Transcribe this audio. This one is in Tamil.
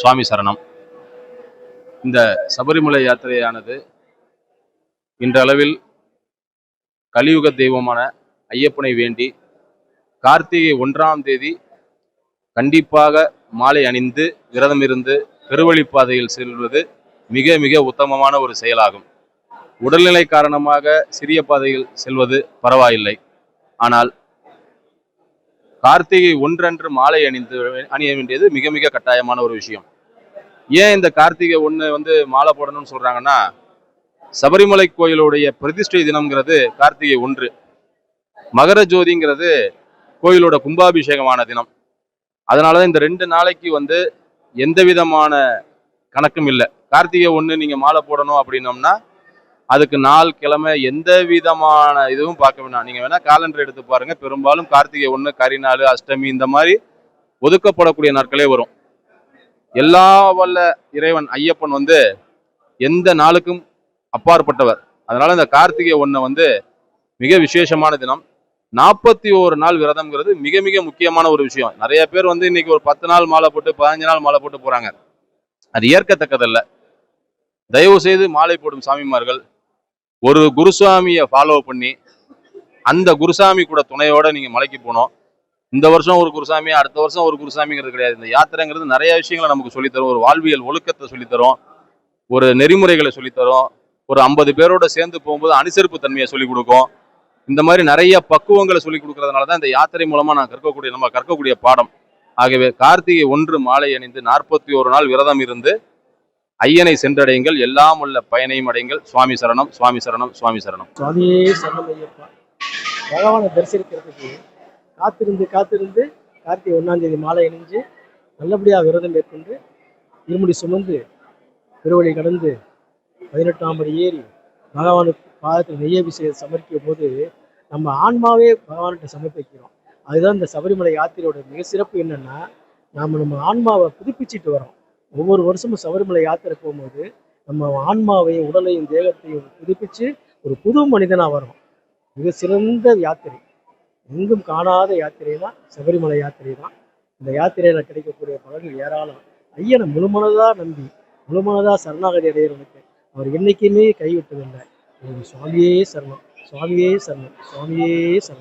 சுவாமி சரணம். இந்த சபரிமலை யாத்திரையானது இன்றளவில் கலியுக தெய்வமான ஐயப்பனை வேண்டி கார்த்திகை ஒன்றாம் தேதி கண்டிப்பாக மாலை அணிந்து விரதம் இருந்து பெருவழிப்பாதையில் செல்வது மிக மிக உத்தமமான ஒரு செயலாகும். உடல்நிலை காரணமாக சிறிய பாதையில் செல்வது பரவாயில்லை. ஆனால் கார்த்திகை ஒன்றன்று மாலை அணிந்து அணிய வேண்டியது மிக மிக கட்டாயமான ஒரு விஷயம். ஏன் இந்த கார்த்திகை ஒன்று வந்து மாலை போடணும்னு சொல்றாங்கன்னா சபரிமலை கோயிலுடைய பிரதிஷ்டை தினம்ங்கிறது கார்த்திகை ஒன்று. மகர ஜோதிங்கிறது கோயிலோட கும்பாபிஷேகமான தினம். அதனால தான் இந்த ரெண்டு நாளைக்கு வந்து எந்த விதமான கணக்கும் இல்லை. கார்த்திகை ஒன்று நீங்கள் மாலை போடணும் அப்படின்னோம்னா அதுக்கு நாள் கிழமை எந்த விதமான இதுவும் பார்க்க வேணாம். நீங்க வேணா காலண்டர் எடுத்து பாருங்க. பெரும்பாலும் கார்த்திகை ஒன்று கரிநாள் அஷ்டமி இந்த மாதிரி ஒதுக்கப்படக்கூடிய நாட்களே வரும். எல்லா வல்ல இறைவன் ஐயப்பன் வந்து எந்த நாளுக்கும் அப்பாற்பட்டவர். அதனால இந்த கார்த்திகை ஒன்றை வந்து மிக விசேஷமான தினம். நாற்பத்தி ஒரு நாள் விரதம்ங்கிறது மிக மிக முக்கியமான ஒரு விஷயம். நிறைய பேர் வந்து இன்னைக்கு ஒரு பத்து நாள் மாலை போட்டு பதினஞ்சு நாள் மாலை போட்டு போறாங்க. அது ஏற்கத்தக்கதல்ல. தயவு செய்து மாலை போடும் சாமிமார்கள் ஒரு குருசாமியை ஃபாலோ பண்ணி அந்த குருசாமி கூட துணையோட நீங்கள் மலைக்கு போகணும் இந்த வருஷம் ஒரு குருசாமி அடுத்த வருஷம் ஒரு குருசாமிங்கிறது கிடையாது. இந்த யாத்திரைங்கிறது நிறைய விஷயங்களை நமக்கு சொல்லித்தரும். ஒரு வாழ்வியல் ஒழுக்கத்தை சொல்லித்தரும். ஒரு நெறிமுறைகளை சொல்லித்தரும். ஒரு ஐம்பது பேரோட சேர்ந்து போகும்போது அனுசரிப்பு தன்மையை சொல்லிக் கொடுக்கும். இந்த மாதிரி நிறைய பக்குவங்களை சொல்லிக் கொடுக்கறதுனால தான் இந்த யாத்திரை மூலமாக நான் கற்கக்கூடிய நம்ம கற்கக்கூடிய பாடம். ஆகவே கார்த்திகை ஒன்று மாலை அணிந்து நாற்பத்தி ஒரு நாள் விரதம் இருந்து ஐயனை சென்றடையுங்கள் எல்லாம் உள்ள பயனையும் அடையுங்கள். சுவாமி சரணம் சுவாமி சரணம் சுவாமி சரணம். சுவாமியே சரணம் ஐயப்பா. பகவானை தரிசனிக்கிறதுக்கு காத்திருந்து காத்திருந்து கார்த்திகை ஒன்றாம் தேதி மாலை இணைஞ்சு நல்லபடியாக விரதம் மேற்கொண்டு இருமுடி சுமந்து திருவழி கடந்து பதினெட்டாம் படி ஏறி பகவானுக்கு பாதத்தில் நெய்யபிஷேகம் சமர்ப்பிக்கும் போது நம்ம ஆன்மாவே பகவான்கிட்ட சமர்ப்பிக்கிறோம். அதுதான் இந்த சபரிமலை யாத்திரையோட மிக சிறப்பு என்னன்னா நாம் நம்ம ஆன்மாவை புதுப்பிச்சிட்டு வரோம். ஒவ்வொரு வருஷமும் சபரிமலை யாத்திரை போகும்போது நம்ம ஆன்மாவையும் உடலையும் தேகத்தையும் புதுப்பிச்சு ஒரு புது மனிதனாக வரும் மிக சிறந்த யாத்திரை. எங்கும் காணாத யாத்திரை தான் சபரிமலை யாத்திரை தான் இந்த யாத்திரையில் கிடைக்கக்கூடிய பலன்கள் ஏராளம். ஐயனை முழுமனதாக நம்பி முழுமனதாக சரணாகதி அடைகிறவனுக்கு அவர் என்னைக்குமே கைவிட்டதில்லை. சுவாமியே சரணம் சுவாமியே சரணம் சுவாமியே சரணம்.